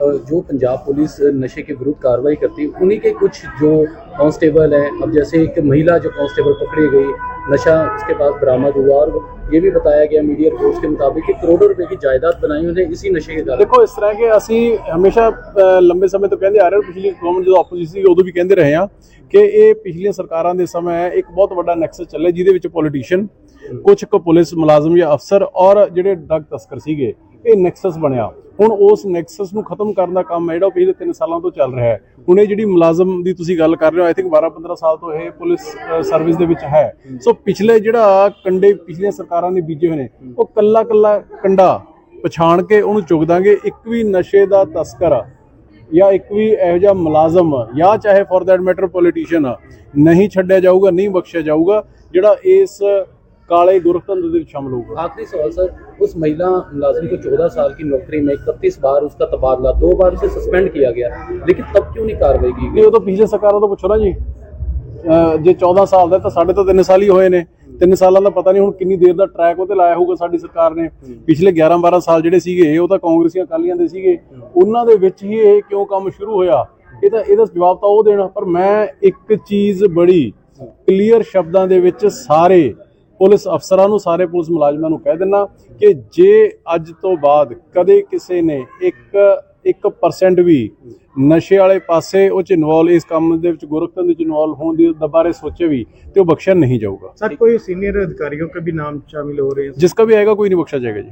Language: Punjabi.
जो पंजाब पुलिस नशे के विरुद्ध कार्रवाई करती है उन्हीं के कुछ जो कांस्टेबल हैं अब जैसे एक महिला जो कांस्टेबल पकड़ी गई नशा उसके पास बरामद हुआ और ये भी बताया गया मीडिया रिपोर्ट्स के मुताबिक कि करोड़ों रुपए की जायदाद बनाई उन्हें इसी नशे के कारण ਦੇਖੋ ਇਸ ਤਰ੍ਹਾਂ ਕਿ ਅਸੀਂ ਹਮੇਸ਼ਾ ਅ, ਲੰਬੇ ਸਮੇਂ ਤੋਂ ਕਹਿੰਦੇ ਆ ਰਹੇ ਹਾਂ ਪਿਛਲੀ ਗਵਰਨਮੈਂਟ ਜਦੋਂ ਆਪੋਜੀਸ਼ਨ ਸੀ ਉਦੋਂ ਵੀ ਕਹਿੰਦੇ ਰਹੇ ਹਾਂ ਕਿ ਇਹ ਪਿਛਲੀਆਂ ਸਰਕਾਰਾਂ ਦੇ ਸਮੇਂ ਇੱਕ ਬਹੁਤ ਵੱਡਾ ਨੈਕਸਸ ਚੱਲੇ ਜਿਹਦੇ ਵਿੱਚ ਪੋਲੀਟੀਸ਼ੀਅਨ ਕੁਝ ਕੁ ਪੁਲਿਸ ਮੁਲਾਜ਼ਮ ਜਾਂ ਅਫਸਰ ਔਰ ਜਿਹੜੇ ਡਰਗ ਤਸਕਰ ਸੀਗੇ ਇਹ ਨੈਕਸਸ ਬਣਿਆ ਹੁਣ ਉਸ ਨੈਕਸਸ ਨੂੰ ਖਤਮ ਕਰਨ ਦਾ ਕੰਮ ਹੈ, ਜਿਹੜਾ ਪਿਛਲੇ ਤਿੰਨ ਸਾਲਾਂ ਤੋਂ ਚੱਲ ਰਿਹਾ ਹੈ। ਹੁਣ ਇਹ ਜਿਹੜੀ ਮੁਲਾਜ਼ਮ ਦੀ ਤੁਸੀਂ ਗੱਲ ਕਰ ਰਹੇ ਹੋ ਆਈ ਥਿੰਕ 12 15 ਸਾਲ ਤੋਂ ਇਹ ਪੁਲਿਸ ਸਰਵਿਸ ਦੇ ਵਿੱਚ ਹੈ। ਸੋ ਪਿਛਲੇ ਜਿਹੜਾ ਕੰਡੇ, ਪਿਛਲੀਆਂ ਸਰਕਾਰਾਂ ਨੇ ਬੀਜੇ ਹੋਏ ਨੇ, ਉਹ ਕੱਲਾ ਕੱਲਾ ਕੰਡਾ ਪਛਾਣ ਕੇ ਉਹਨੂੰ ਚੁਗ ਦਾਂਗੇ। ਇੱਕ ਵੀ ਨਸ਼ੇ ਦਾ ਤਸਕਰ ਜਾਂ ਇੱਕ ਵੀ ਇਹੋ ਜਿਹਾ ਮੁਲਾਜ਼ਮ ਜਾਂ ਚਾਹੇ ਫੋਰ ਦੈਟ ਮੈਟਰ ਪੋਲੀਟੀਸ਼ੀਅਨ ਨਹੀਂ ਛੱਡਿਆ ਜਾਊਗਾ, ਨਹੀਂ ਬਖਸ਼ਿਆ ਜਾਊਗਾ, ਜਿਹੜਾ ਇਸ ਕਾਲੇ ਗੁਰਫਤੰਦ ਦੇ ਵਿੱਚ ਸ਼ਾਮਲ ਹੋਊਗਾ आखिरी सवाल सर उस महिला मुलाजिम को 14 साल की नौकरी में इकतीस बार उसका तबादला दो बार उसे सस्पेंड किया गया लेकिन तब क्यों नहीं कार्रवाई की ਇਹ गई ਉਹ ਤਾਂ ਪਿਛਲੇ ਸਰਕਾਰਾਂ ਤੋਂ ਪੁੱਛੋ ਨਾ ਜੀ ਅਹ ਜੇ 14 ਸਾਲ ਦਾ ਤਾਂ ਸਾਡੇ ਤਾਂ 3 ਸਾਲ ਹੀ ਹੋਏ ਨੇ 3 ਸਾਲਾਂ ਦਾ ਪਤਾ ਨਹੀਂ ਹੁਣ ਕਿੰਨੀ ਦੇਰ ਦਾ ਟਰੈਕ ਉਹਤੇ ਲਾਇਆ ਹੋਊਗਾ ਸਾਡੀ ਸਰਕਾਰ ਨੇ ਪਿਛਲੇ 11 12 ਸਾਲ ਜਿਹੜੇ ਸੀਗੇ ਉਹ ਤਾਂ ਕਾਂਗਰਸੀਆਂ ਅਕਾਲੀਆਂ ਦੇ ਸੀਗੇ ਉਹਨਾਂ ਦੇ ਵਿੱਚ ਹੀ ਇਹ ਕਿਉਂ ਕੰਮ ਸ਼ੁਰੂ ਹੋਇਆ ਇਹ ਤਾਂ ਇਹਦਾ ਜਵਾਬ ਤਾਂ ਉਹ ਦੇਣਾ ਪਰ ਮੈਂ ਇੱਕ ਚੀਜ਼ ਬੜੀ ਕਲੀਅਰ ਸ਼ਬਦਾਂ ਦੇ ਵਿੱਚ ਸਾਰੇ ਪੁਲਿਸ ਅਫਸਰਾਂ ਨੂੰ ਸਾਰੇ ਪੁਲਿਸ ਮੁਲਾਜ਼ਮਾਂ ਨੂੰ ਕਹਿ ਦਿੰਨਾ ਕਿ ਜੇ ਅੱਜ ਤੋਂ ਬਾਅਦ ਕਦੇ ਕਿਸੇ ਨੇ ਇੱਕ ਇੱਕ ਪਰਸੈਂਟ ਵੀ ਨਸ਼ੇ ਵਾਲੇ ਪਾਸੇ ਉਹ ਚ ਇਨਵੋਲ ਇਸ ਕੰਮ ਦੇ ਵਿੱਚ ਗੁਰਖਤਨ ਦੇ ਚ ਇਨਵੋਲ ਹੋਣ ਦੀ ਬਾਰੇ ਸੋਚੇ ਵੀ ਤੇ ਉਹ ਬਖਸ਼ਿਆ ਨਹੀਂ ਜਾਊਗਾ। ਸਰ ਕੋਈ ਸੀਨੀਅਰ ਅਧਿਕਾਰੀਓ ਕਾ ਵੀ ਨਾਮ ਸ਼ਾਮਿਲ ਹੋ ਰਹੇ ਜਿਸ ਕਾ ਵੀ ਆਏਗਾ ਕੋਈ ਨਹੀਂ ਬਖਸ਼ਿਆ ਜਾਏਗਾ ਜੀ।